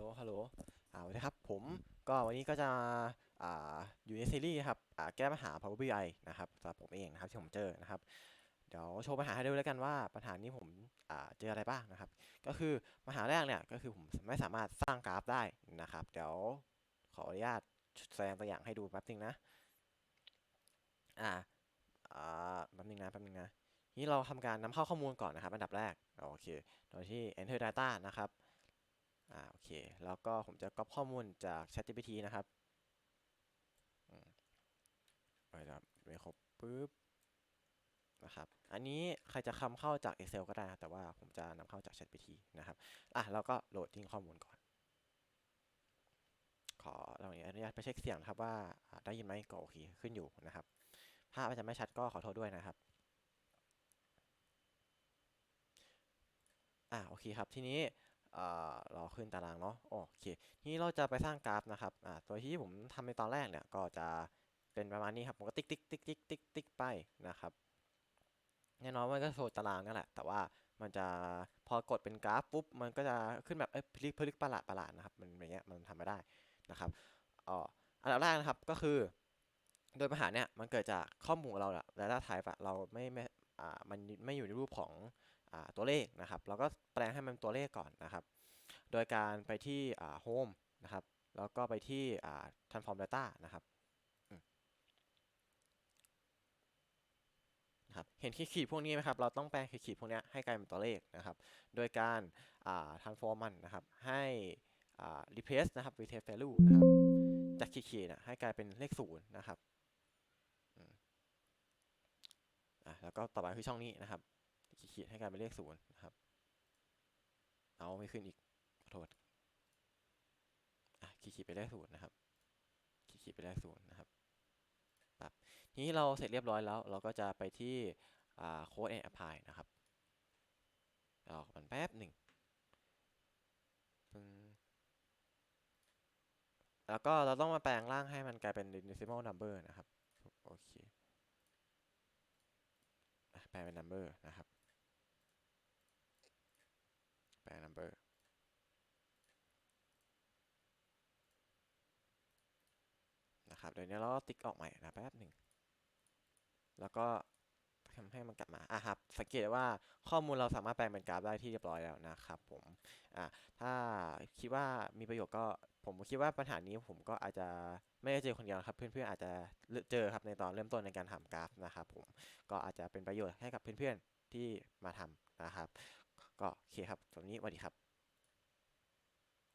ล ฮัลโหลอ่าสวัสดีครับ ผมก็วันนี้ก็จะอ่าอยู่ในซีรีส์ครับอ่าแก้ปัญหา Power BI นะครับสำหรับผมเองนะครับที่ผมเจอนะครับ เดี๋ยวโชว์ปัญหาให้ดูแล้วกันว่าปัญหานี้ผมอ่าเจออะไรบ้างนะครับ ก็คือปัญหาแรกเนี่ยก็คือผมไม่สามารถสร้างกราฟได้นะครับ เดี๋ยวขออนุญาตแสดงตัวอย่างให้ดูแป๊บนึงนะ อ่าอ่าแป๊บนึงนะแป๊บนึงนะนี่เราทำการนำเข้าข้อมูลก่อนนะครับอันดับแรกโอเค โดยที่ enter data นะครับ อ่าโอเค แล้วก็ผมจะก๊อปข้อมูลจาก ChatGPT นะครับอืมไปครับไม่ครบปุ๊บนะครับ อันนี้ใครจะคำเข้าจาก Excel ก็ได้นะแต่ว่าผมจะนำเข้าจาก ChatGPT นะครับ อะเราก็โหลดทิ้งข้อมูลก่อน ขอเราอนุญาตไปเช็คเสียงนะครับว่าอ่าได้ยินไหมก็โอเคขึ้นอยู่นะครับ ภาพอาจจะไม่ชัดก็ขอโทษด้วยนะครับ อ่าโอเคครับ ทีนี้ เอ่อเราขึ้นตารางเนาะโอเคทีนี้เราจะไปสร้างกราฟนะครับตัวที่ผมทำในตอนแรกเนี่ยก็จะเป็นประมาณนี้ครับผมก็ติ๊กติ๊กติ๊กติ๊กติ๊กติ๊กไปนะครับแน่นอนมันก็โชว์ตารางนั่นแหละ แต่ว่ามันจะพอกดเป็นกราฟปุ๊บมันก็จะขึ้นแบบเอ้ยพลิกพลิกประหลาดประหลาดนะครับมันอย่างเงี้ยมันทำไม่ได้นะครับอ๋ออันดับแรกนะครับก็คือ โดยปัญหาเนี่ยมันเกิดจากข้อมูลของเราแหละ data type เราไม่ไม่อ่ามันไม่อยู่ในรูปของ ตัวเลขนะครับ เราก็แปลงให้มันตัวเลขก่อนนะครับ โดยการไปที่อ่า home นะครับ แล้วก็ไปที่อ่า transform data นะครับนะครับเห็นขีดพวกนี้ไหมครับ เราต้องแปลงขีดพวกนี้ให้กลายเป็นตัวเลขนะครับ โดยการอ่า transform มันนะครับ ให้ replace นะครับ replace value นะครับ จากขีดๆนะให้กลายเป็นเลขศูนย์นะครับ แล้วก็ต่อไปคือช่องนี้นะครับ ขีดให้กลายเป็นเลขศูนย์นะครับ เอาไม่ขึ้นอีกขอโทษอะขีดๆไปเลขศูนย์นะครับ ขีดๆไปเลขศูนย์นะครับครับทีนี้เราเสร็จเรียบร้อยแล้ว เราก็จะไปที่อ่า code and apply นะครับรอมันแป๊บหนึ่งปึ้งแล้วก็เราต้องมาแปลงร่างให้มันกลายเป็น decimal number นะครับ โอเคแปลงเป็น number นะครับ number นะครับเดี๋ยวนี้เราติ๊กออกใหม่นะแป๊บหนึ่ง แล้วก็ทำให้มันกลับมาอะครับ สังเกตว่าข้อมูลเราสามารถแปลงเป็นกราฟได้ที่เรียบร้อยแล้วนะครับผมอะถ้าคิดว่ามีประโยชน์ก็ผมคิดว่าปัญหานี้ผมก็อาจจะไม่ได้เจอคนเดียวครับ เพื่อนๆอาจจะเจอครับในตอนเริ่มต้นในการทำกราฟนะครับผมก็อาจจะเป็นประโยชน์ให้กับเพื่อนๆที่มาทำนะครับ ก็โอเคครับสำหรับวันนี้สวัสดีครับ